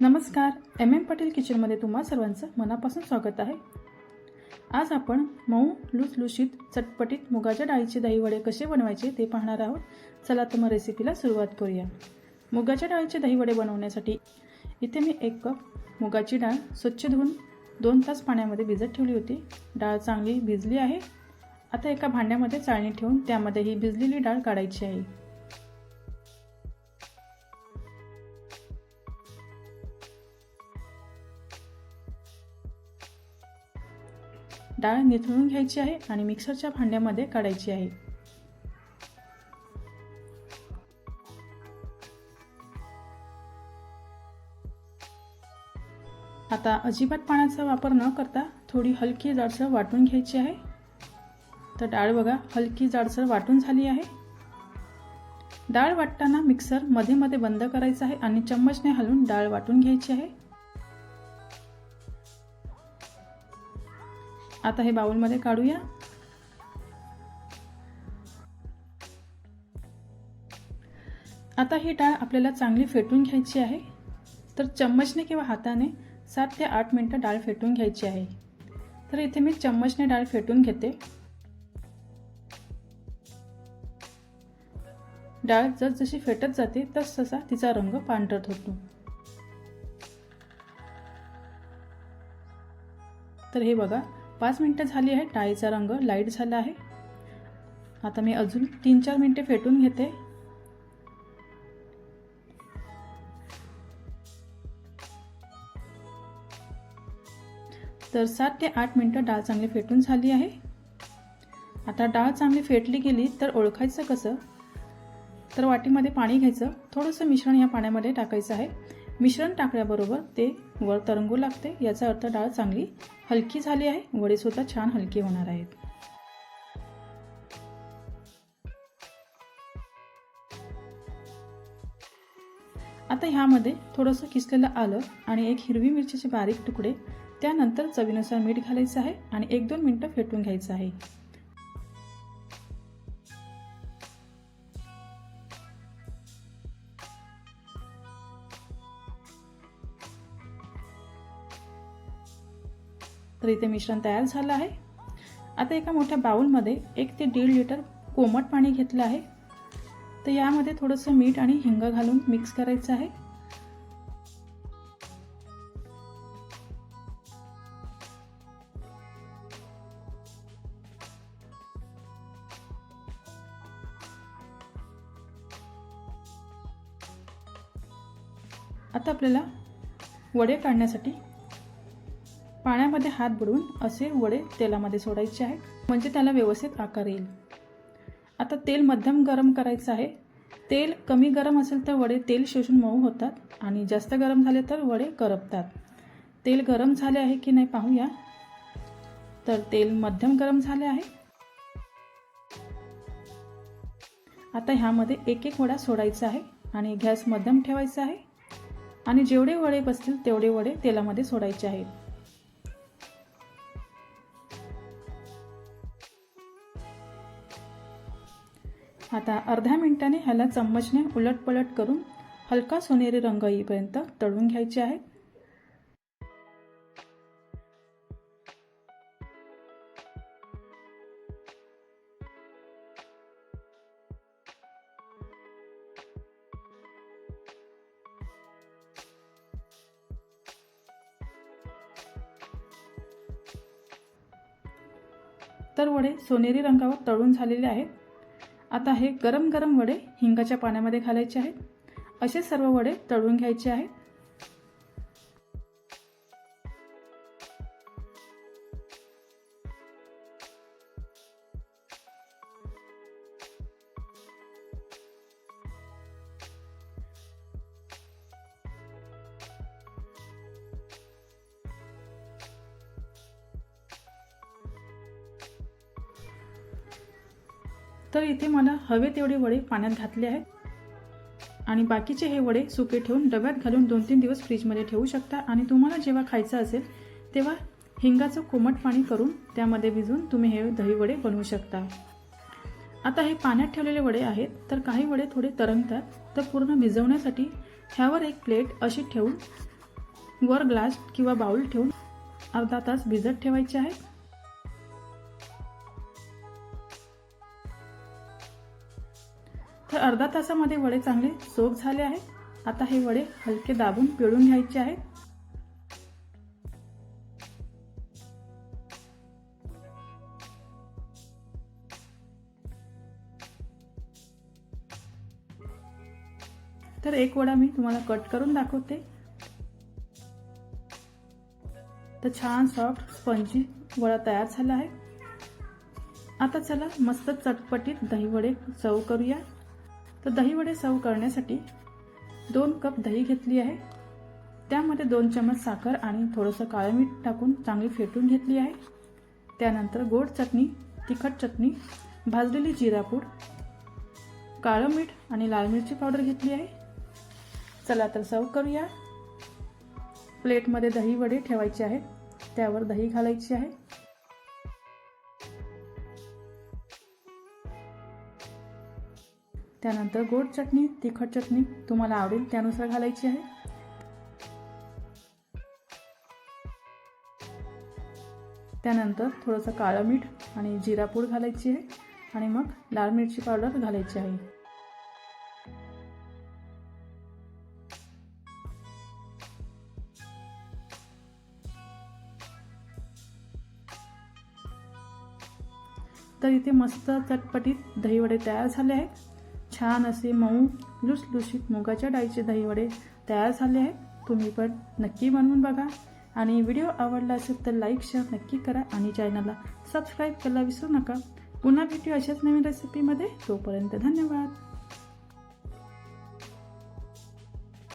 नमस्कार. M M Patil किचनमध्ये तुम्हा सर्वांचं मनापासून स्वागत आहे. आज आपण मऊ लुसलुशीत चटपटीत मुगाच्या डाळीचे दहीवडे कसे बनवायचे ते पाहणार आहोत. चला तर मग रेसिपीला सुरुवात करूया. मुगाच्या डाळीचे दहीवडे बनवण्यासाठी इथे मी एक कप मुगाची डाळ स्वच्छ धुवून दोन तास पाण्यामध्ये भिजत ठेवली होती. डाळ चांगली भिजली आहे. आता एका भांड्यामध्ये चाळणी ठेवून त्यामध्ये ही भिजलेली डाळ काढायची आहे. डाळ निथळून घ्यायची आहे आणि मिक्सरच्या भांड्यामध्ये काढायची आहे. आता अजिबात पाण्याचा वापर न करता थोडी हलकी जाडसर वाटून घ्यायची आहे. तर डाळ बघा हलकी जाडसर वाटून झाली आहे. डाळ वाटताना मिक्सरमध्ये मध्ये बंद करायचं आहे आणि चम्मचने हलवून डाळ वाटून घ्यायची आहे. आता हे बाउलमध्ये काढूया. आता ही डाळ आपल्याला चांगली फेटून घ्यायची आहे. तर चम्मचने किंवा हाताने सात ते आठ मिनटं डाळ फेटून घ्यायची आहे. तर इथे मी चम्मचने डाळ फेटून घेते. डाळ जसजशी फेटत जाते तस तसा तिचा रंग पांढरत होतो. तर हे बघा पाच मिनटं झाली आहे डाळीचा रंग लाइट झाला आहे. आता मी अजून तीन चार मिनटे फेटून घेते. तर सात ते आठ मिनटं डाळ चांगली फेटून झाली आहे. आता डाळ चांगली फेटली गेली तर ओळखायचं कसं? तर वाटीमध्ये पाणी घ्यायचं. थोडंसं मिश्रण या पाण्यामध्ये टाकायचं आहे. मिश्रण टाकल्याबरोबर ते वर तरंगू लागते. याचा अर्थ डाळ चांगली हलकी झाली आहे. वडेसुद्धा छान हलकी होणार आहेत. आता ह्यामध्ये थोडंसं किसलेलं आलं आणि एक हिरवी मिरचीचे बारीक तुकडे त्यानंतर चवीनुसार मीठ घालायचं आहे आणि एक दोन मिनटं फेटून घ्यायचं आहे. तर इथे मिश्रण तयार झालं आहे. आता एका मोठ्या बाउलमध्ये एक ते दीड लिटर कोमट पाणी घेतलं आहे. तर यामध्ये थोडंसं मीठ आणि हिंग घालून मिक्स करायचं आहे. आता आपल्याला वडे काढण्यासाठी पाण्यामध्ये हात बुडवून असे वडे तेलामध्ये सोडायचे आहे म्हणजे त्याला व्यवस्थित आकार येईल. आता तेल मध्यम गरम करायचं आहे. तेल कमी गरम असेल तर वडे तेल शोषून मऊ होतात आणि जास्त गरम झाले तर वडे करपतात. तेल गरम झाले आहे की नाही पाहूया. तर तेल मध्यम गरम झाले आहे. आता ह्यामध्ये एक एक वडा सोडायचा आहे आणि गॅस मध्यम ठेवायचा आहे. आणि जेवढे वडे बसतील तेवढे वडे तेलामध्ये सोडायचे आहेत. आता अर्ध्या मिनिटाने ह्याला चम्मचने उलटपलट करून हलका सोनेरी रंग येईपर्यंत तळून घ्यायचे आहे. तर वडे सोनेरी रंगावर तळून झालेले आहेत. आता हे गरम गरम वडे हिंगाच्या पाण्यामध्ये घालायचे आहेत. असे सर्व वडे तळून घ्यायचे आहेत. तर इथे मला हवे तेवढे वडे पाण्यात घातले आहेत. आणि बाकीचे हे वडे सुके ठेवून डब्यात घालून दोन तीन दिवस फ्रीजमध्ये ठेवू शकता. आणि तुम्हाला जेव्हा खायचं असेल तेव्हा हिंगाचं कोमट पाणी करून त्यामध्ये भिजून तुम्ही हे दही वडे बनवू शकता. आता हे पाण्यात ठेवलेले वडे आहेत तर काही वडे थोडे तरंगतात. तर पूर्ण भिजवण्यासाठी ह्यावर एक प्लेट अशी ठेवून वर ग्लास किंवा बाउल ठेवून अर्धा तास भिजत ठेवायचे आहे. तर अर्धा तासामध्ये वडे चांगले सोप झाले आहेत. आता हे वडे हलके दाबून पिळून घ्यायचे आहेत. तर एक वडा मी तुम्हाला कट करून दाखवते. तर छान सॉफ्ट स्पंजी वडा तयार झाला आहे. आता चला मस्त चटपटीत दही वडे चव करूया. तर दही वडे सर्व करण्यासाठी दोन कप दही घेतली आहे. त्यामध्ये दोन चमच साखर आणि थोडंसं काळं मीठ टाकून चांगली फेटून घेतली आहे. त्यानंतर गोड चटणी तिखट चटणी भाजलेली जिरापूड काळं मीठ आणि लाल मिरची पावडर घेतली आहे. चला तर सर्व करूया. प्लेटमध्ये दही वडे ठेवायचे आहेत. त्यावर दही घालायची आहे. त्यानंतर गोड चटणी तिखट चटणी तुम्हाला आवडेल त्यानुसार घालायची आहे. त्यानंतर थोडंसं काळं मीठ आणि जिरापूड घालायची आहे आणि मग लाल मिरची पावडर घालायची आहे. तर इथे मस्त चटपटीत दहीवडे तयार झाले आहेत. छान असे मऊ लुसलुशीत मुगाच्या डाळीचे दहीवडे तयार झाले आहेत. तुम्ही पण नक्की बनवून बघा. आणि व्हिडिओ आवडला असेल तर लाईक शेअर नक्की करा आणि चॅनलला सबस्क्राईब करायला विसरू नका. पुन्हा भेटू अशाच नवीन रेसिपीमध्ये तोपर्यंत धन्यवाद.